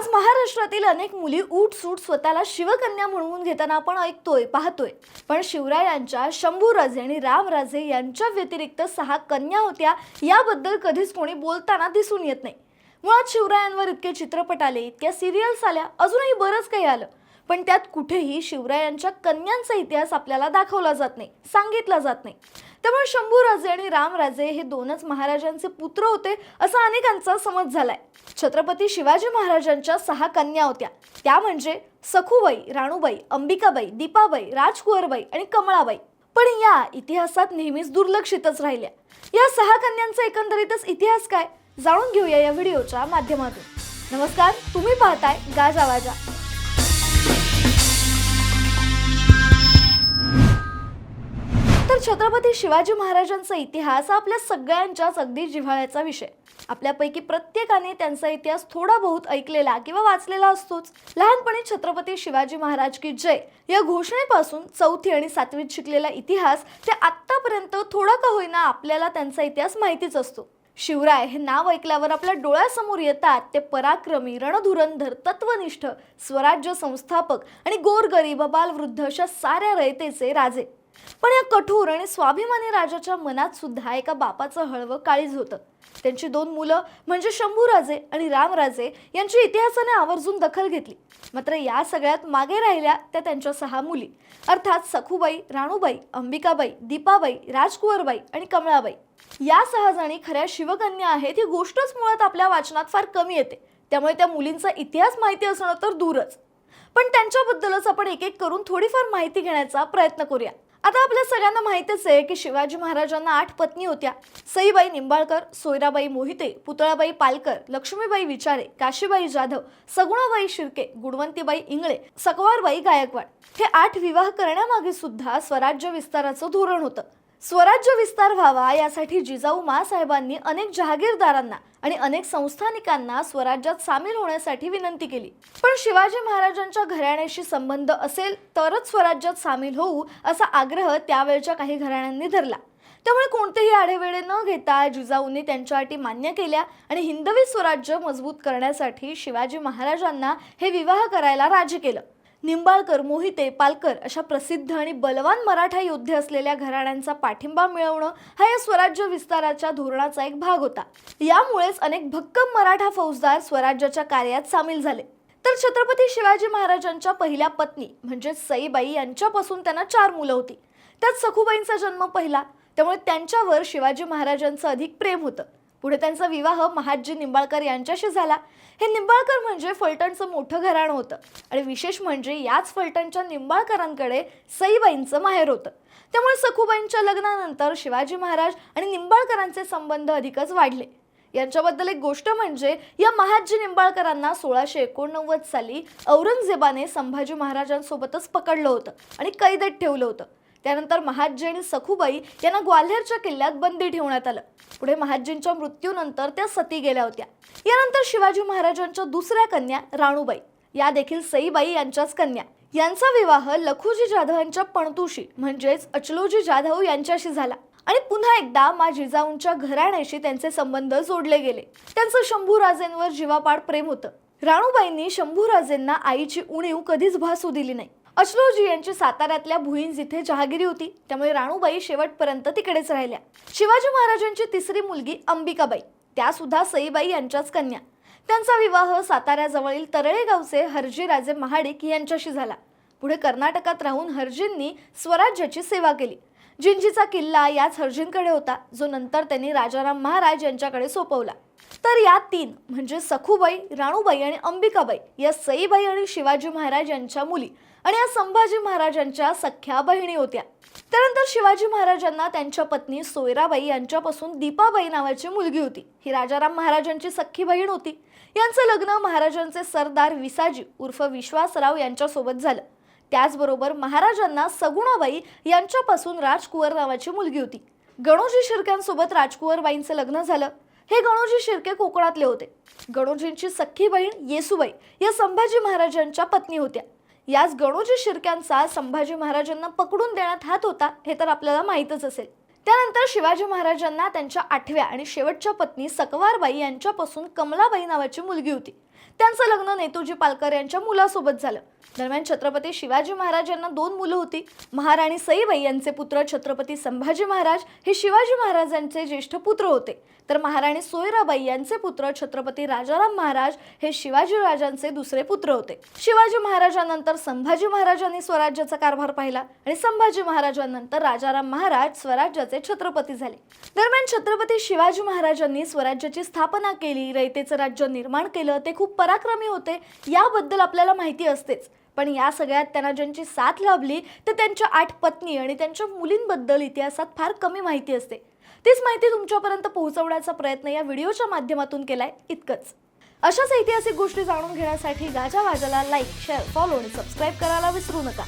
आज महाराष्ट्रातील अनेक मुली उठ सूट स्वतःला शिवकन्या म्हणवून घेताना आपण ऐकतोय पाहतोय. पण शिवरायांच्या शंभूराजे आणि रामराजे यांच्या व्यतिरिक्त सहा कन्या होत्या याबद्दल कधीच कोणी बोलताना दिसून येत नाही. मुळात शिवरायांवर इतके चित्रपट आले इतक्या सिरियल्स आल्या अजूनही बरंच काही आलं. पण त्यात कुठेही शिवरायांच्या कन्यांचा इतिहास आपल्याला दाखवला जात नाही सांगितला जात नाही. त्यामुळे शंभूराजे आणि रामराजे हे दोनच महाराजांचे पुत्र होते असा अनेकांचा समज झालाय. छत्रपती शिवाजी महाराजांच्या सहा कन्या होत्या. त्या म्हणजे सखूबाई राणूबाई अंबिकाबाई दीपाबाई राजकुवरबाई आणि कमळाबाई. पण या इतिहासात नेहमीच दुर्लक्षितच राहिल्या. या सहा कन्यांचा एकंदरीतच इतिहास काय? जाणून घेऊया या व्हिडिओच्या माध्यमातून. नमस्कार तुम्ही पाहताय गाजावाजा तर छत्रपती शिवाजी महाराजांचा इतिहास हा आपल्या सगळ्यांच्याच अगदी जिव्हाळ्याचा विषय. आपल्यापैकी प्रत्येकाने त्यांचा इतिहास थोडा बहुत ऐकलेला किंवा वाचलेला असतोच. लहानपणी छत्रपती शिवाजी महाराज की जय या घोषणेपासून चौथी आणि सातवीत शिकलेला इतिहास ते आत्तापर्यंत थोडा का होईना आपल्याला त्यांचा इतिहास माहितीच असतो. शिवराय हे नाव ऐकल्यावर आपल्या डोळ्यासमोर येतात ते पराक्रमी रणधुरंधर तत्वनिष्ठ स्वराज्य संस्थापक आणि गोरगरीब बालवृद्ध अशा साऱ्या रयतेचे राजे. पण या कठोर आणि स्वाभिमानी राजाच्या मनात सुद्धा एका बापाचं हळवं काळीज होतं. त्यांची दोन मुलं म्हणजे शंभूराजे आणि रामराजे यांची इतिहासाने आवर्जून दखल घेतली. मात्र या सगळ्यात मागे राहिल्या त्या त्यांच्या सहा मुली. अर्थात सखूबाई राणूबाई अंबिकाबाई दीपाबाई राजकुवरबाई आणि कमळाबाई. या सहा जणी खऱ्या शिवकन्या आहेत ही गोष्टच मुळात आपल्या वाचनात फार कमी येते. त्यामुळे त्या मुलींचा इतिहास माहिती असणं तर दूरच. पण त्यांच्याबद्दलच आपण एक एक करून थोडीफार माहिती घेण्याचा प्रयत्न करूया. आता आपल्या सगळ्यांना माहितच आहे की शिवाजी महाराजांना आठ पत्नी होत्या. सईबाई निंबाळकर सोयराबाई मोहिते पुतळाबाई पालकर लक्ष्मीबाई विचारे काशीबाई जाधव सगुणाबाई शिर्के गुणवंतीबाई इंगळे सकवारबाई गायकवाड. हे आठ विवाह करण्यामागे सुद्धा स्वराज्य विस्ताराचं धोरण होतं. स्वराज्य विस्तार व्हावा यासाठी जिजाऊ मासाहेबांनी अनेक जहागीरदारांना आणि अनेक संस्थानिकांना स्वराज्यात सामील होण्यासाठी विनंती केली. पण शिवाजी महाराजांच्या घराण्याशी संबंध असेल तरच स्वराज्यात सामील होऊ असा आग्रह त्यावेळच्या काही घराण्यांनी धरला. त्यामुळे कोणतेही आढेवेळे न घेता जिजाऊंनी त्यांच्या अटी मान्य केल्या आणि हिंदवी स्वराज्य मजबूत करण्यासाठी शिवाजी महाराजांना हे विवाह करायला राजी केलं. निंबाळकर मोहिते पालकर अशा प्रसिद्ध आणि बलवान मराठा योद्धे असलेल्या घराण्यांचा पाठिंबा मिळवणं हा या स्वराज्य विस्ताराच्या धोरणाचा एक भाग होता. यामुळेच अनेक भक्कम मराठा फौजदार स्वराज्याच्या कार्यात सामील झाले. तर छत्रपती शिवाजी महाराजांच्या पहिल्या पत्नी म्हणजे सईबाई यांच्यापासून त्यांना चार मुलं होती. त्यात सखूबाईंचा जन्म पहिला त्यामुळे त्यांच्यावर शिवाजी महाराजांचं अधिक प्रेम होतं. पुढे त्यांचा विवाह महादजी निंबाळकर यांच्याशी झाला. हे निंबाळकर म्हणजे फलटणचं मोठं घराणं होतं. आणि विशेष म्हणजे याच फलटणच्या निंबाळकरांकडे सईबाईंचं माहेर होतं. त्यामुळे सखूबाईंच्या लग्नानंतर शिवाजी महाराज आणि निंबाळकरांचे संबंध अधिकच वाढले. यांच्याबद्दल एक गोष्ट म्हणजे या महादजी निंबाळकरांना सोळाशे एकोणनव्वद साली औरंगजेबाने संभाजी महाराजांसोबतच पकडलं होतं आणि कैदेत ठेवलं होतं. त्यानंतर महाजी आणि सखूबाई यांना ग्वाल्हेरच्या किल्ल्यात बंदी ठेवण्यात आलं. पुढे महाजींच्या मृत्यूनंतर त्या सती गेल्या होत्या. यानंतर शिवाजी महाराजांच्या दुसऱ्या कन्या राणूबाई या देखील सईबाई यांच्याच कन्या. यांचा विवाह लखुजी जाधव यांच्या पणतूशी म्हणजेच अचलोजी जाधव यांच्याशी झाला. आणि पुन्हा एकदा मा जिजाऊंच्या घराण्याशी त्यांचे संबंध जोडले गेले. त्यांचं शंभूराजेंवर जीवापाड प्रेम होतं. राणूबाईंनी शंभूराजेंना आईची उणीव कधीच भासू दिली नाही. अश्लोजी यांची साताऱ्यातल्या भुईंज इथे जहागिरी होती. त्यामुळे राणूबाई शेवटपर्यंत तिकडेच राहिल्या. शिवाजी महाराजांची तिसरी मुलगी अंबिकाबाई त्या सुद्धा सईबाई यांच्याच कन्या. त्यांचा विवाह साताऱ्याजवळील तरळे गावचे हरजीराजे महाडिक यांच्याशी झाला. पुढे कर्नाटकात राहून हरजींनी स्वराज्याची सेवा केली. जिंजीचा किल्ला याच हर्जींकडे होता जो नंतर त्यांनी राजाराम महाराज यांच्याकडे सोपवला. तर या तीन म्हणजे सखूबाई राणूबाई आणि अंबिकाबाई या सईबाई आणि शिवाजी महाराज यांच्या मुली आणि या संभाजी महाराजांच्या सख्या बहिणी होत्या. त्यानंतर शिवाजी महाराजांना त्यांच्या पत्नी सोयराबाई यांच्यापासून दीपाबाई नावाची मुलगी होती. ही राजाराम महाराजांची सख्खी बहीण होती. यांचं लग्न महाराजांचे सरदार विसाजी उर्फ विश्वासराव यांच्यासोबत झालं. त्याचबरोबर महाराजांना सगुणाबाई यांच्यापासून राजकुवर नावाची मुलगी होती. गणोजी शिर्क्यांसोबत राजकुवरबाईंचं लग्न झालं. हे गणोजी शिर्के कोकणातले होते. गणोजींची सख्खी बहीण येसुबाई या संभाजी महाराजांच्या पत्नी होत्या. याच गणोजी शिर्क्यांचा संभाजी महाराजांना पकडून देण्यात हात होता हे तर आपल्याला माहीतच असेल. त्यानंतर शिवाजी महाराजांना त्यांच्या आठव्या आणि शेवटच्या पत्नी सकवारबाई यांच्यापासून कमलाबाई नावाची मुलगी होती. त्यांचं लग्न नेतूजी पालकर यांच्या मुलासोबत झालं. दरम्यान छत्रपती शिवाजी महाराज यांना दोन मुलं होती. महाराणी सईबाई यांचे पुत्र छत्रपती संभाजी महाराज हे शिवाजी महाराजांचे ज्येष्ठ पुत्र होते. तर महाराणी सोयराबाई यांचे पुत्र छत्रपती राजाराम महाराज हे शिवाजी राजांचे दुसरे पुत्र होते. शिवाजी महाराजांनंतर संभाजी महाराजांनी स्वराज्याचा कारभार पाहिला आणि संभाजी महाराजांनंतर राजाराम महाराज स्वराज्याचे छत्रपती झाले. दरम्यान छत्रपती शिवाजी महाराजांनी स्वराज्याची स्थापना केली रयतेचं राज्य निर्माण केलं ते खूप पराक्रमी होते याबद्दल आपल्याला माहिती असतेच. पण या सगळ्यात त्यांना ज्यांची साथ लाभली तर त्यांच्या आठ पत्नी आणि त्यांच्या मुलींबद्दल इतिहासात फार कमी माहिती असते. तीच माहिती तुमच्यापर्यंत पोहोचवण्याचा प्रयत्न या व्हिडिओच्या माध्यमातून केलाय इतकंच. अशाच ऐतिहासिक गोष्टी जाणून घेण्यासाठी गाजा वाजाला लाईक शेअर फॉलो आणि सबस्क्राईब करायला विसरू नका.